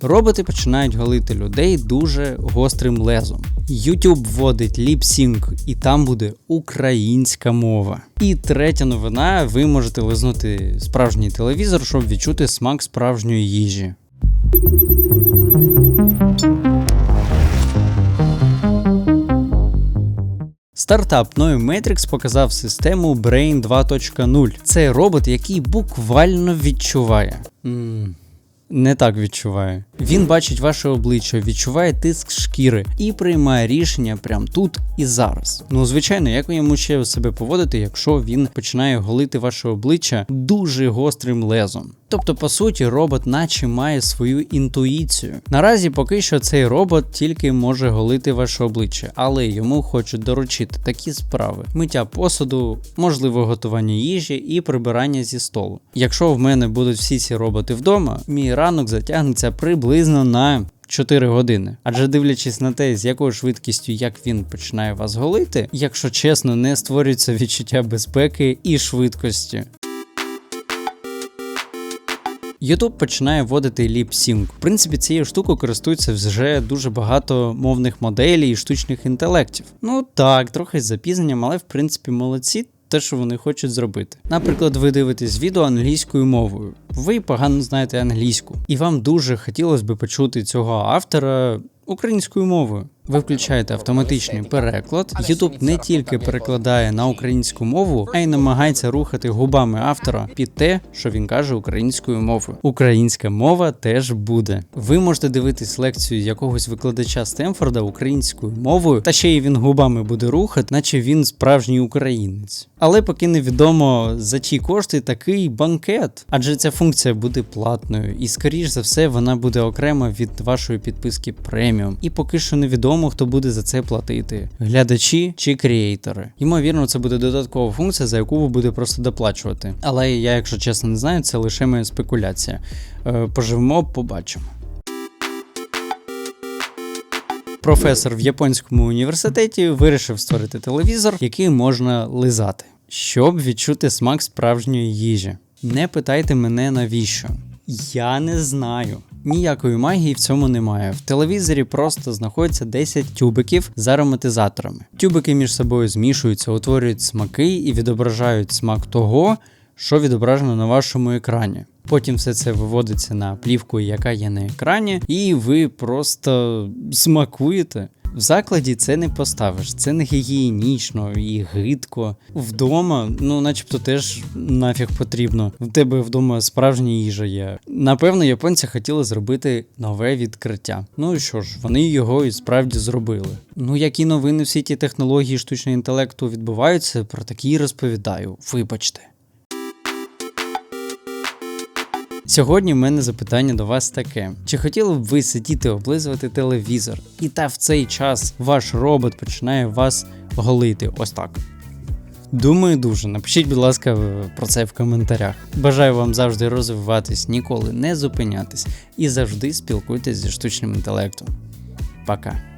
Роботи починають голити людей дуже гострим лезом. YouTube вводить ліпсінг, і там буде українська мова. І третя новина: ви можете лизнути справжній телевізор, щоб відчути смак справжньої їжі. Стартап Neu Matrix показав систему Brain 2.0. Це робот, який буквально відчуває. М, Не так відчуває. Він бачить ваше обличчя, відчуває тиск шкіри і приймає рішення прямо тут і зараз. Ну, звичайно, як йому ще себе поводити, якщо він починає голити ваше обличчя дуже гострим лезом. Тобто, по суті, робот наче має свою інтуїцію. Наразі поки що цей робот тільки може голити ваше обличчя, але йому хочуть доручити такі справи: миття посуду, можливо, готування їжі і прибирання зі столу. Якщо в мене будуть всі ці роботи вдома, мій ранок затягнеться приблизно на 4 години. Адже дивлячись на те, з якою швидкістю як він починає вас голити, якщо чесно, не створюється відчуття безпеки і швидкості. YouTube починає вводити ліп-сінк. В принципі, цією штукою користуються вже дуже багато мовних моделей і штучних інтелектів. Ну так, трохи з запізненням, але в принципі молодці. Те, що вони хочуть зробити. Наприклад, ви дивитесь відео англійською мовою. Ви погано знаєте англійську, і вам дуже хотілося б почути цього автора українською мовою. Ви включаєте автоматичний переклад. YouTube не тільки перекладає на українську мову, а й намагається рухати губами автора під те, що він каже українською мовою. Українська мова теж буде. Ви можете дивитись лекцію якогось викладача Стемфорда українською мовою, та ще й він губами буде рухати, наче він справжній українець. Але поки невідомо за чі кошти такий банкет, адже ця функція буде платною, і скоріш за все вона буде окремо від вашої підписки преміум. І поки що невідомо, хто буде за це платити: глядачі чи креатори. Ймовірно, це буде додаткова функція, за яку ви будете просто доплачувати. Але я, якщо чесно, не знаю, це лише моя спекуляція. Е, Поживемо, побачимо. Професор в японському університеті вирішив створити телевізор, який можна лизати, щоб відчути смак справжньої їжі. Не питайте мене навіщо. Я не знаю. Ніякої магії в цьому немає. В телевізорі просто знаходиться 10 тюбиків з ароматизаторами. Тюбики між собою змішуються, утворюють смаки і відображають смак того, що відображено на вашому екрані. Потім все це виводиться на плівку, яка є на екрані, і ви просто смакуєте. В закладі це не поставиш, це не гігієнічно і гидко. Вдома, ну начебто теж нафіг потрібно. В тебе вдома справжня їжа є. Напевно, японці хотіли зробити нове відкриття. Ну що ж, вони його і справді зробили. Ну, які новини в світі технології штучного інтелекту відбуваються, про такі розповідаю. Вибачте. Сьогодні в мене запитання до вас таке: чи хотіли б ви сидіти облизувати телевізор, і та в цей час ваш робот починає вас голити ось так? Думаю, дуже. Напишіть, будь ласка, про це в коментарях. Бажаю вам завжди розвиватись, ніколи не зупинятись і завжди спілкуйтесь зі штучним інтелектом. Пока.